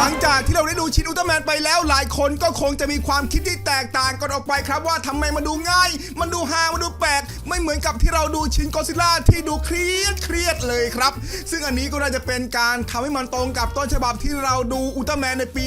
หลังจากที่เราได้ดูชินอุลตร้าแมนไปแล้วหลายคนก็คงจะมีความคิดที่แตกต่างกันออกไปครับว่าทำไมมันดูง่าย มันดูฮามันดูแปลก ไม่เหมือนกับที่เราดูชินกอซิล่าที่ดูเครียดเครียดเลยครับ ซึ่งอันนี้ก็น่าจะเป็นการทำให้มันตรงกับต้นฉบับที่เราดูอุลตร้าแมนในปี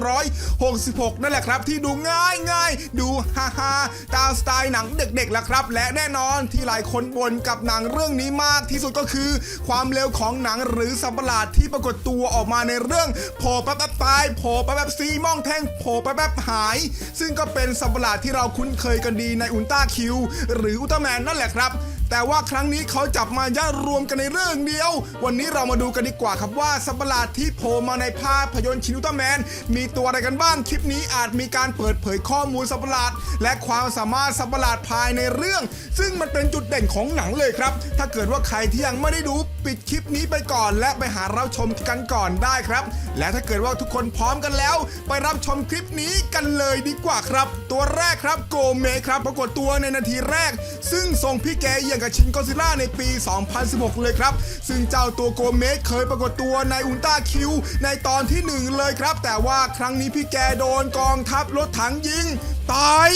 1966 นั่นแหละครับ ที่ดูง่ายง่ายดูฮาฮาตามสไตล์หนังเด็กๆแหละครับ และแน่นอนที่หลายคนบ่นกับหนังเรื่องนี้มากที่สุดก็คือ ความเร็วของหนังหรือสัตว์ประหลาดที่ปรากฏตัวออกมาในเรื่องโผล่แป๊บๆตายโผล่แป๊บๆซีมองแท่งโผล่แป๊บๆหาย ซึ่งก็เป็นสัตว์ประหลาดที่เราคุ้นเคยกันดีในอุลตร้าคิวหรืออุลตร้าแมนนั่นแหละครับ แต่ว่าครั้งนี้เขาจับมายัดรวมกันในเรื่องเดียว วันนี้เรามาดูกันดีกว่าครับว่าสัตว์ประหลาดที่โผล่มาในภาพยนตร์ชินอุลตร้าแมน มีตัวอะไรกันบ้างคลิปนี้อาจมีการเปิดเผยข้อมูลสัตว์ประหลาด และความสามารถสัตว์ประหลาดภายในเรื่อง ซึ่งมันเป็นจุดเด่นของหนังเลยครับ ถ้าเกิดว่าใครที่ยังไม่ได้ดูปิดคลิปนี้ไปก่อน และไปหาเรับชมกันก่อนได้ครับ และถ้าเกิดว่าทุกคนพร้อมกันแล้ว ไปรับชมคลิปนี้กันเลยดีกว่าครับ ตัวแรกครับโกเมครับปรากฏตัวในนาทีแรกซึ่งทรงพี่แกอย่างกับชินกอซิล่าในปี 2016 เลยครับ ซึ่งเจ้าตัวโกเมสเคยปรากฏตัวในอุลตร้าคิวในตอนที่หนึ่งเลยครับ แต่ว่าครั้งนี้พี่แกโดนกองทัพรถถังยิง ตาย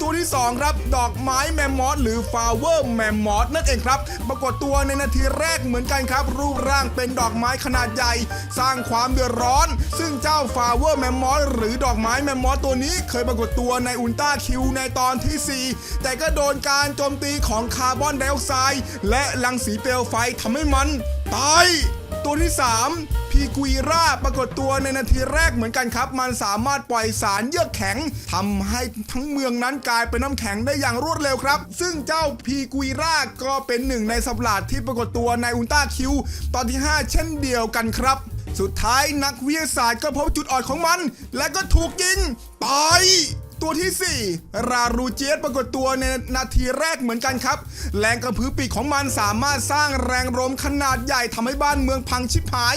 ตัวที่ 2 ครับ ดอกไม้แมมมอสหรือฟลาเวอร์แมมมอสนั่นเองครับ ปรากฏตัวในนาทีแรกเหมือนกันครับ รูปร่างเป็นดอกไม้ขนาดใหญ่ สร้างความเดือดร้อน ซึ่งเจ้าฟลาเวอร์แมมมอสหรือดอกไม้แมมมอสตัวนี้ เคยปรากฏตัวในอุลตร้าคิวในตอนที่ 4 แต่ก็โดนการโจมตีของคาร์บอนไดออกไซด์และรังสีเปลวไฟทำให้มันตาย ตัวที่ 3 พีกุยราปรากฏตัวในนาทีแรกเหมือนกันครับ มันสามารถปล่อยสารเยือกแข็งทำให้ทั้งเมืองนั้นกลายเป็นน้ำแข็งได้อย่างรวดเร็วครับ ซึ่งเจ้าพีกุยราก็เป็นหนึ่งในสัตว์ประหลาดที่ปรากฏตัวในอุลตร้าคิว ตอนที่ 5 เช่นเดียวกันครับ สุดท้ายนักวิทยาศาสตร์ก็พบจุดอ่อนของมัน และก็ถูกยิงตาย ตัวที่ 4 รารูเจียสปรากฏตัวในนาทีแรกเหมือนกันครับ แรงกระพือปีกของมันสามารถสร้างแรงลมขนาดใหญ่ทำให้บ้านเมืองพังชิบหาย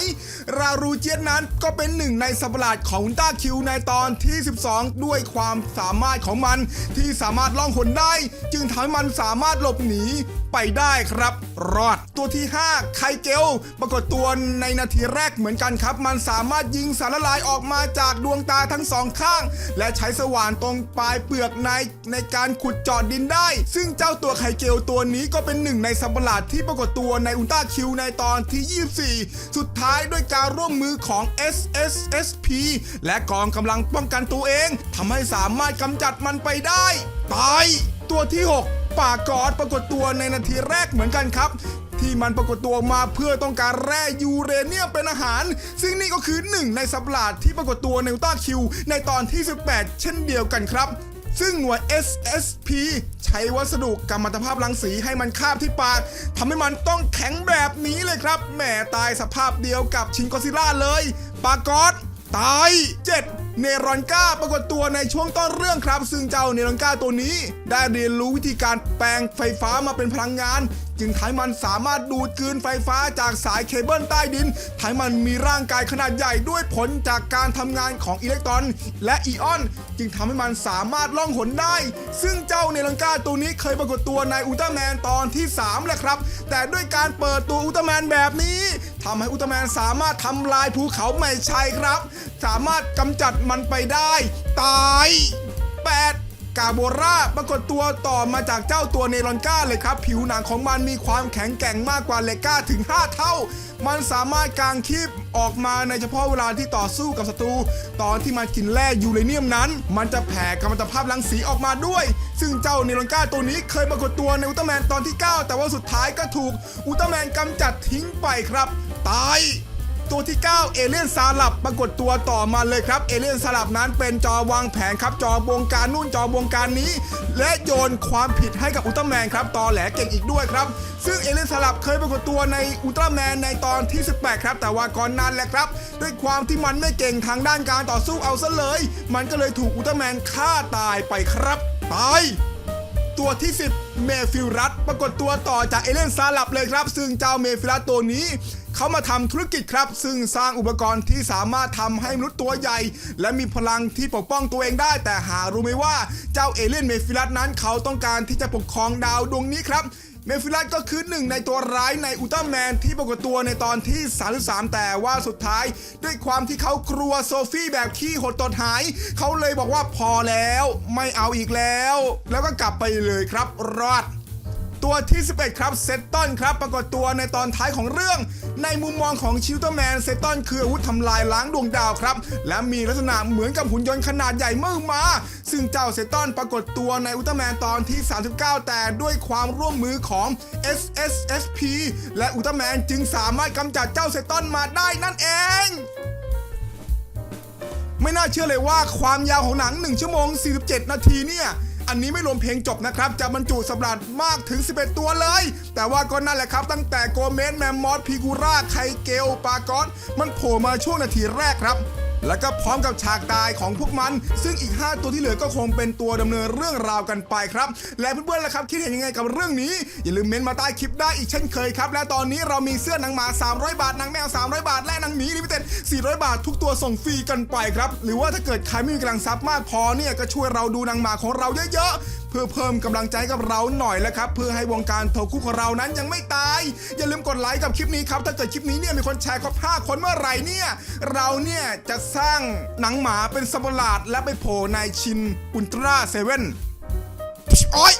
รารูเจียสนั้นก็เป็นหนึ่งในสัประหลาดของอุลตร้าคิวในตอนที่ 12 ด้วยความสามารถของมันที่สามารถล่องหนได้ จึงทำให้มันสามารถหลบหนี ไปได้ครับ รอดตัวที่ 5 ไคเกลปรากฏตัวในนาทีแรกเหมือนกันครับ มันสามารถยิงสารละลายออกมาจากดวงตาทั้งสองข้าง และใช้สว่านตรงปลายเปลือกในในการขุดจอดดินได้ ซึ่งเจ้าตัวไคเกลตัวนี้ก็เป็นหนึ่งในสัตว์ประหลาดที่ปรากฏตัวในอุลตร้าคิวในตอนที่ 24 สุดท้ายด้วยการร่วมมือของ SSSP และกองกำลังป้องกันตัวเองทำให้สามารถกำจัดมันไปได้ ตาย ตัวที่ 6 ป่ากอดปรากฏตัวในนาทีแรกเหมือนกันครับ ที่มันปรากฏตัวมาเพื่อต้องการแร่ยูเรเนียมเป็นอาหาร ซึ่งนี่ก็คือหนึ่งในสัตว์ประหลาดที่ปรากฏตัวในอุลตร้าคิว ในตอนที่ 18 เช่นเดียวกันครับซึ่งหน่วย SSP ใช้วัสดุกัมมัตภาพรังสีให้มันคาบที่ปากทำให้มันต้องแข็งแบบนี้เลยครับ แหมตายสภาพเดียวกับชินกอซิล่าเลย ปากอดตาย 7 เนรอนก้าปรากฏตัวในช่วงต้นเรื่องครับ ซึ่งเจ้าเนรอนก้าตัวนี้ ได้เรียนรู้วิธีการแปลงไฟฟ้ามาเป็นพลังงาน จึงทำมันสามารถดูดกลืนไฟฟ้าจากสายเคเบิลใต้ดินทำมันมีร่างกายขนาดใหญ่ด้วยผลจากการทำงานของอิเล็กตรอน และอีออน จึงทำให้มันสามารถล่องหนได้ ซึ่งเจ้าเนรอนก้าตัวนี้เคยปรากฏตัวในอุลตร้าแมนตอนที่ 3 แหละครับ แต่ด้วยการเปิดตัวอุลตร้าแมนแบบนี้ทำให้อุลตร้าแมนสามารถทำลายภูเขาไม่ใช่ครับ สามารถกำจัดมันไปได้ ตาย 8 กาโบราปรากฏตัวต่อมาจากเจ้าตัวเนรอนก้าเลยครับ ผิวหนังของมันมีความแข็งแกร่งมากกว่าเลก้าถึง 5 เท่า มันสามารถกางคีบออกมาในเฉพาะเวลาที่ต่อสู้กับศัตรู ตอนที่มันกินแร่ยูเรเนียมนั้น มันจะแผ่กัมมันตภาพรังสีออกมาด้วย ซึ่งเจ้าเนรอนก้าตัวนี้เคยปรากฏตัวในอุลตร้าแมนตอนที่ 9 แต่ว่าสุดท้ายก็ถูกอุลตร้าแมนกำจัดทิ้งไปครับ ตาย ตัวที่ 9 เอเลี่ยนซาลับปรากฏตัวต่อมาเลยครับ เอเลี่ยนซาลับนั้นเป็นจอวางแผนครับจอบงการนู่นจอบงการนี้ และโยนความผิดให้กับอุลตร้าแมนครับตอแหลเก่งอีกด้วยครับ ซึ่งเอเลี่ยนซาลับเคยปรากฏตัวในอุลตร้าแมนในตอนที่ 18 ครับ แต่ว่าก่อนนั้นแหละครับ ด้วยความที่มันไม่เก่งทางด้านการต่อสู้เอาซะเลย มันก็เลยถูกอุลตร้าแมนฆ่าตายไปครับตาย ตัวที่ 10 เมฟิลรัสปรากฏตัวต่อจากเอเลนซาลับเลยครับ ซึ่งเจ้าเมฟิลรัสตัวนี้เขามาทำธุรกิจครับ ซึ่งสร้างอุปกรณ์ที่สามารถทำให้มนุษย์ตัวใหญ่ และมีพลังที่ปกป้องตัวเองได้ แต่หารู้ไหมว่าเจ้าเอเลนเมฟิลรัสนั้นเขาต้องการที่จะปกครองดาวดวงนี้ครับ เมฟิลัสก็คือหนึ่งในตัวร้ายในอุลตร้าแมนที่ปรากฏตัวในตอนที่ 33 แต่ว่าสุดท้าย ด้วยความที่เขากลัวโซฟี่แบบขี้หดตดหาย เขาเลยบอกว่าพอแล้วไม่เอาอีกแล้ว แล้วก็กลับไปเลยครับรอด ตัวที่ 11 ครับเซตตันครับปรากฏตัวในตอนท้ายของเรื่อง ในมุมมองของชิลเตอร์แมนเซตตอนคืออาวุธทำลายล้างดวงดาวครับ และมีลักษณะเหมือนกับหุ่นยนต์ขนาดใหญ่มากมา ซึ่งเจ้าเซตตอนปรากฏตัวในอุลตร้าแมนตอนที่ 39 แต่ด้วยความร่วมมือของ SSSP และอุลตร้าแมนจึงสามารถกำจัดเจ้าเซตตอนมาได้นั่นเองไม่น่าเชื่อเลยว่าความยาวของหนัง 1 ชั่วโมง 47 นาทีเนี่ย อันนี้ไม่รวมเพลงจบนะครับ จะบรรจุสัตว์ประหลาดมากถึง 11 ตัวเลย แต่ว่าก็นั่นแหละครับ ตั้งแต่โกเมนแมมมอสพิกูราไคเกลปากอนมันโผล่มาช่วงนาทีแรกครับ แล้วก็พร้อมกับฉากตายของพวกมัน ซึ่งอีก 5 ตัวที่เหลือก็คงเป็นตัวดำเนินเรื่องราวกันไปครับ และเพื่อนๆล่ะครับ คิดเห็นยังไงกับเรื่องนี้ อย่าลืมเมนมาใต้คลิปได้อีกเช่นเคยครับ และตอนนี้เรามีเสื้อหนังหมา 300 บาทหนังแมว 300 บาท และหนังหมีลิมิเต็ด400 บาท ทุกตัวส่งฟรีกันไปครับ หรือว่าถ้าเกิดใครไม่มีกำลังทรัพย์มากพอเนี่ยก็ช่วยเราดูหนังหมาของเราเยอะๆ พื่อเพิ่มกำลังใจกับเราหน่อยแล้วครับ เพื่อให้วงการโทคุของเรานั้นยังไม่ตาย อย่าลืมกดไลค์กับคลิปนี้ครับ ถ้าเกิดคลิปนี้เนี่ยมีคนแชร์ครบ5คนเมื่อไหร่เนี่ยเราเนี่ยจะสร้างหนังหมาเป็นสัตว์ประหลาดและไปโผล่ในชินอุลตร้าเซเว่นโอ๊ย